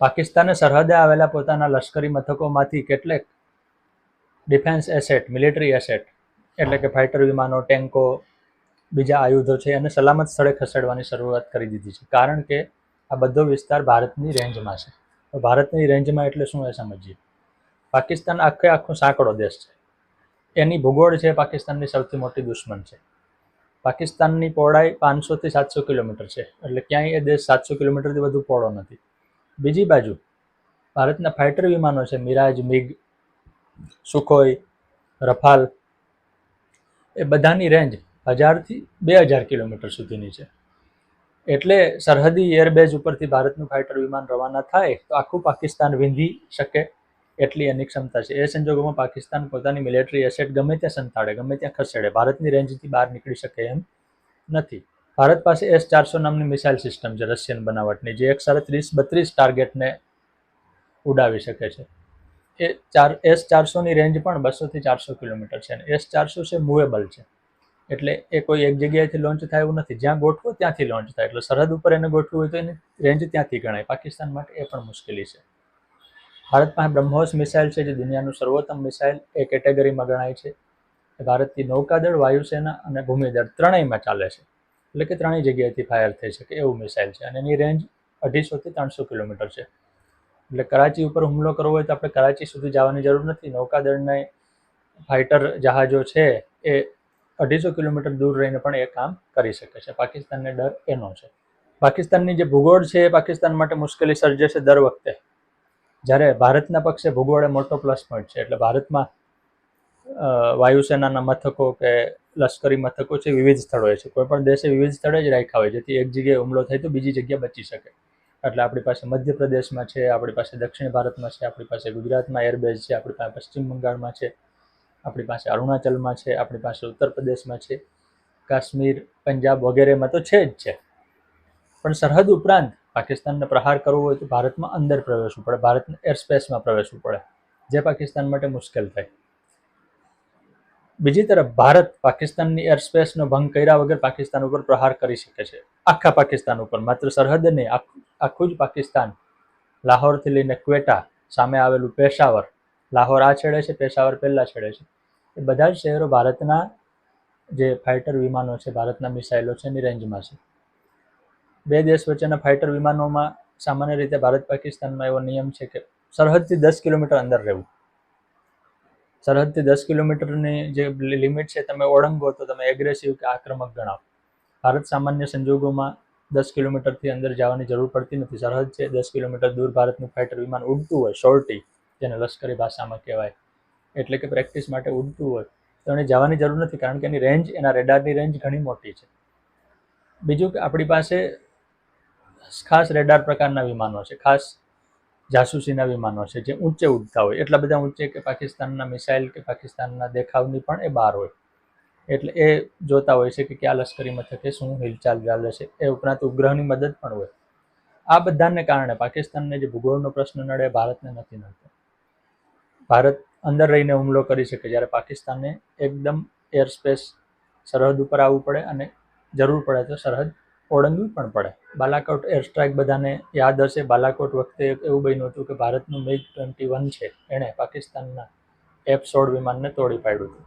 પાકિસ્તાને સરહદે આવેલા પોતાના લશ્કરી મથકોમાંથી કેટલેક ડિફેન્સ એસેટ, મિલિટરી એસેટ, એટલે કે ફાઇટર વિમાનો, ટેન્કો, બીજા આયુધો છે, એને સલામત સ્થળે ખસેડવાની શરૂઆત કરી દીધી છે. કારણ કે આ બધો વિસ્તાર ભારતની રેન્જમાં છે. તો ભારતની રેન્જમાં એટલે શું એ સમજીએ? પાકિસ્તાન આખે આખો સાંકડો દેશ છે. એની ભૂગોળ છે પાકિસ્તાનની સૌથી મોટી દુશ્મન છે. પાકિસ્તાનની પહોળાઈ પાંચસોથી સાતસો કિલોમીટર છે. એટલે ક્યાંય એ દેશ સાતસો કિલોમીટરથી વધુ પહોળો નથી. બીજી બાજુ ભારતના ફાઇટર વિમાનો છે, મિરાજ, મિગ, સુખોઈ, રફાલ, એ બધાની રેન્જ હજારથી બે હજાર કિલોમીટર સુધીની છે. એટલે સરહદી એરબેઝ ઉપરથી ભારતનું ફાઇટર વિમાન રવાના થાય તો આખું પાકિસ્તાન વિંધી શકે એટલી એની ક્ષમતા છે. એ સંજોગોમાં પાકિસ્તાન પોતાની મિલિટરી એસેટ ગમે ત્યાં સંતાડે, ગમે ત્યાં ખસેડે, ભારતની રેન્જથી બહાર નીકળી શકે એમ નથી. ભારત પાસે એસ ચારસો નામની મિસાઇલ સિસ્ટમ છે રશિયન બનાવટની, જે એક ત્રીસ બત્રીસ ટાર્ગેટને ઉડાવી શકે છે. એ ચાર, એસ ચારસોની રેન્જ પણ બસોથી ચારસો કિલોમીટર છે અને એસ ચારસો છે મૂવેબલ છે. એટલે એ કોઈ એક જગ્યાએથી લોન્ચ થાય એવું નથી. જ્યાં ગોઠવો ત્યાંથી લોન્ચ થાય. એટલે સરહદ ઉપર એને ગોઠવું હોય તો એની રેન્જ ત્યાંથી ગણાય. પાકિસ્તાન માટે એ પણ મુશ્કેલી છે. ભારત પાસે બ્રહ્મોસ મિસાઇલ છે, જે દુનિયાનું સર્વોત્તમ મિસાઇલ એ કેટેગરીમાં ગણાય છે. ભારતની નૌકાદળ, વાયુસેના અને ભૂમિદળ ત્રણેયમાં ચાલે છે. એટલે કે ત્રણેય જગ્યાએથી ફાયર થઈ શકે એવું મિસાઇલ છે. અને એની રેન્જ અઢીસોથી ત્રણસો કિલોમીટર છે. એટલે કરાચી ઉપર હુમલો કરવો હોય તો આપણે કરાચી સુધી જવાની જરૂર નથી. નૌકાદળને ફાઇટર જહાજો છે એ અઢીસો કિલોમીટર દૂર રહીને પણ એ કામ કરી શકે છે. પાકિસ્તાનને ડર એનો છે. પાકિસ્તાનની જે ભૂગોળ છે એ પાકિસ્તાન માટે મુશ્કેલી સર્જે છે દર વખતે. જ્યારે ભારતના પક્ષે ભૂગોળ એ મોટો પ્લસ પોઈન્ટ છે. એટલે ભારતમાં વાયુસેનાના મથકો કે લશ્કરી મથકો છે, વિવિધ સ્થળોએ છે. કોઈપણ દેશે વિવિધ સ્થળે જ રાખ્યા હોય, જેથી એક જગ્યાએ હુમલો થાય તો બીજી જગ્યા બચી શકે. એટલે આપણી પાસે મધ્યપ્રદેશમાં છે, આપણી પાસે દક્ષિણ ભારતમાં છે, આપણી પાસે ગુજરાતમાં એરબેઝ છે, આપણી પાસે પશ્ચિમ બંગાળમાં છે, આપણી પાસે અરુણાચલમાં છે, આપણી પાસે ઉત્તર પ્રદેશમાં છે. કાશ્મીર, પંજાબ વગેરેમાં તો છે જ છે. પણ સરહદ ઉપરાંત પાકિસ્તાનને પ્રહાર કરવો હોય તો ભારતમાં અંદર પ્રવેશવું પડે, ભારતને એરસ્પેસમાં પ્રવેશવું પડે, જે પાકિસ્તાન માટે મુશ્કેલ થાય. બીજી તરફ ભારત પાકિસ્તાનની એરસ્પેસનો ભંગ કર્યા વગર પાકિસ્તાન ઉપર પ્રહાર કરી શકે છે. આખા પાકિસ્તાન ઉપર. માત્ર સરહદ નહીં આખું આખું જ પાકિસ્તાન લાહોરથી લઈને ક્વેટા સામે આવેલું પેશાવર. લાહોર આ છેડે છે, પેશાવર પહેલાં છેડે છે. એ બધા જ શહેરો ભારતના જે ફાઇટર વિમાનો છે, ભારતના મિસાઇલો છે એની રેન્જમાં છે. બે દેશ વચ્ચેના ફાઇટર વિમાનોમાં સામાન્ય રીતે ભારત પાકિસ્તાનમાં એવો નિયમ છે કે સરહદથી દસ કિલોમીટર અંદર રહેવું. સરહદથી દસ કિલોમીટરની જે લિમિટ છે, તમે ઓળંગો તો તમે એગ્રેસિવ કે આક્રમક ગણાવ. ભારત સામાન્ય સંજોગોમાં દસ કિલોમીટરથી અંદર જવાની જરૂર પડતી નથી. સરહદ છે, દસ કિલોમીટર દૂર ભારતનું ફાઇટર વિમાન ઉડતું હોય શોર્ટી જેને લશ્કરી ભાષામાં કહેવાય. એટલે કે પ્રેક્ટિસ માટે ઉડતું હોય. તો એને જવાની જરૂર નથી, કારણ કે એની રેન્જ એના રેડારની રેન્જ ઘણી મોટી છે. બીજું કે આપણી પાસે ખાસ રેડાર પ્રકારના વિમાનો છે. ખાસ જાસૂસીના વિમાનો છે, જે ઊંચે ઉડતા હોય. એટલા બધા ઊંચે કે પાકિસ્તાનના મિસાઇલ કે પાકિસ્તાનના દેખાવની પણ એ બહાર હોય. એટલે એ જોતા હોય છે કે કયા લશ્કરી મથકે શું હિલચાલ ચાલે છે. એ ઉપરાંત ઉપગ્રહની મદદ પણ હોય. આ બધાને કારણે પાકિસ્તાનને જે ભૂગોળનો પ્રશ્ન નડે ભારતને નથી નડતો. ભારત અંદર રહીને હુમલો કરી શકે જ્યારે પાકિસ્તાનને એકદમ એર સ્પેસ સરહદ ઉપર આવવું પડે અને જરૂર પડે તો સરહદ ઓળંગવી પણ પડે. બાલાકોટ એર સ્ટ્રાઇક બધાને યાદ હશે. બાલાકોટ વખતે એવું બન્યું હતું કે ભારતનું મિગ ટ્વેન્ટી વન છે. એણે પાકિસ્તાનના એફ સોળ વિમાનને તોડી પાડ્યું હતું.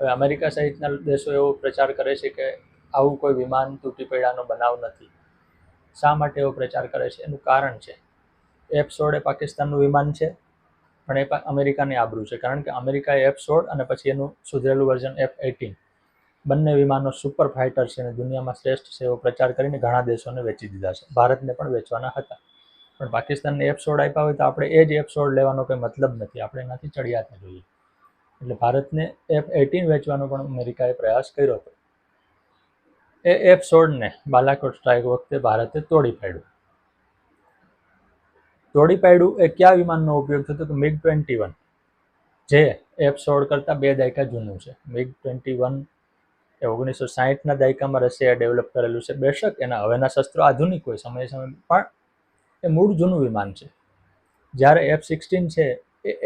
હવે અમેરિકા સહિતના દેશો એવો પ્રચાર કરે છે કે આવું કોઈ વિમાન તૂટી પડ્યાનો બનાવ નથી. શા માટે એવો પ્રચાર કરે છે? એનું કારણ છે. એફ સોળ એ પાકિસ્તાનનું વિમાન છે, પણ એ અમેરિકાની આબરૂ છે. કારણ કે અમેરિકાએ એફ સોળ અને પછી એનું સુધરેલું વર્ઝન એફ એટીન બંને વિમાનો સુપર ફાઇટર છે અને દુનિયામાં શ્રેષ્ઠ છે એવો પ્રચાર કરીને ઘણા દેશોને વેચી દીધા છે. ભારતને પણ વેચવાના હતા. પણ પાકિસ્તાનને એપસોડ આપ્યા હોય તો આપણે એ જ એપસોડ લેવાનો કોઈ મતલબ નથી. આપણે એનાથી ચડિયાતા જોઈએ. એટલે ભારતને એફ એટીન વેચવાનો પણ અમેરિકાએ પ્રયાસ કર્યો હતો. એ એફ સોળને બાલાકોટ સ્ટ્રાઇક વખતે ભારતે તોડી પાડ્યું. તોડી પાડ્યું એ કયા વિમાનનો ઉપયોગ થતો કે મિગ ટ્વેન્ટી વન. જે એફ સોળ કરતાં બે દાયકા જૂનું છે. મિગ ટ્વેન્ટી વન એ ઓગણીસો સાહીઠના દાયકામાં રશિયાએ ડેવલપ કરેલું છે. બેશક એના હવેના શસ્ત્રો આધુનિક હોય, સમય સમય પણ એ મૂળ જૂનું વિમાન છે. જ્યારે એફ સિક્સટીન છે,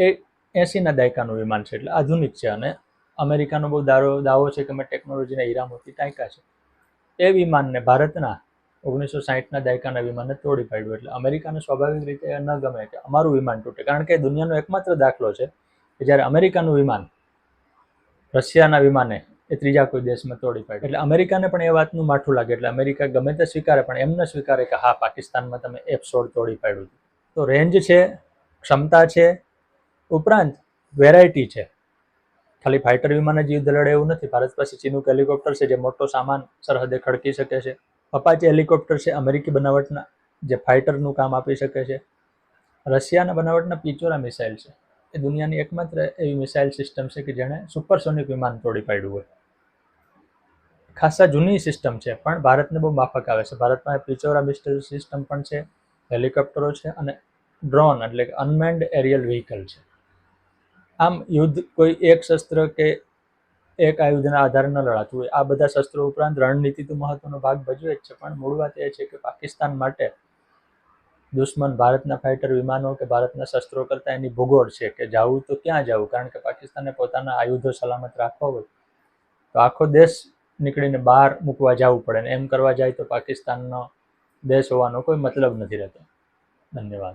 એ એંસીના દાયકાનું વિમાન છે, એટલે આધુનિક છે અને અમેરિકાનો બહુ દારો, દાવો છે કે મેં ટેકનોલોજીના હીરામોતી ટાંકા છે. એ વિમાનને ભારતના ઓગણીસો સાહીઠના દાયકાના વિમાનને તોડી પાડ્યું, એટલે અમેરિકાને સ્વાભાવિક રીતે ન ગમે કે અમારું વિમાન તૂટે. કારણ કે દુનિયાનો એકમાત્ર દાખલો છે કે જ્યારે અમેરિકાનું વિમાન રશિયાના વિમાને એ ત્રીજા કોઈ દેશમાં તોડી પાડે એટલે અમેરિકાને પણ એ વાતનું માઠું લાગે. એટલે અમેરિકા ગમે તે સ્વીકારે, પણ એમ ન સ્વીકારે કે હા, પાકિસ્તાનમાં તમે એફ સોળ તોડી પાડ્યું તો રેન્જ છે, ક્ષમતા છે, ઉપરાંત વેરાયટી છે. ખાલી ફાઇટર વિમાન જ યુદ્ધ લડે એવું નથી. ભારત પાસે ચીનુક હેલિકોપ્ટર છે, જે મોટો સામાન સરહદે ખડકી શકે છે. અપાચે હેલિકોપ્ટર છે, અમેરિકી બનાવટના જે ફાઇટરનું કામ આપી શકે છે. રશિયાના બનાવટના પિચોરા મિસાઇલ છે. એ દુનિયાની એકમાત્ર એવી મિસાઇલ સિસ્ટમ છે કે જેણે સુપરસોનિક વિમાન તોડી પાડ્યું હોય. ખાસા જૂની સિસ્ટમ છે, પણ ભારતને બહુ માફક આવે છે. ભારતમાં પિચોરા મિસ્ટર સિસ્ટમ પણ છે, હેલિકોપ્ટરો છે અને ડ્રોન એટલે કે અનમેન્ડ એરિયલ વ્હીકલ છે. આમ યુદ્ધ કોઈ એક શસ્ત્ર કે એક આયુધના આધારે ન લડાતું હોય. આ બધા શસ્ત્રો ઉપરાંત રણનીતિ તો મહત્વનો ભાગ ભજવે જ છે, પણ મૂળ વાત એ છે કે પાકિસ્તાન માટે દુશ્મન ભારતના ફાઇટર વિમાનો કે ભારતના શસ્ત્રો કરતાં એની ભૂગોળ છે કે જવું તો ક્યાં જવું? કારણ કે પાકિસ્તાને પોતાના આયુધો સલામત રાખવા હોય. તો આખો દેશ નીકળીને બહાર મૂકવા જવું પડે ને એમ કરવા જાય તો પાકિસ્તાનનો દેશ હોવાનો કોઈ મતલબ નથી રહેતો. ધન્યવાદ.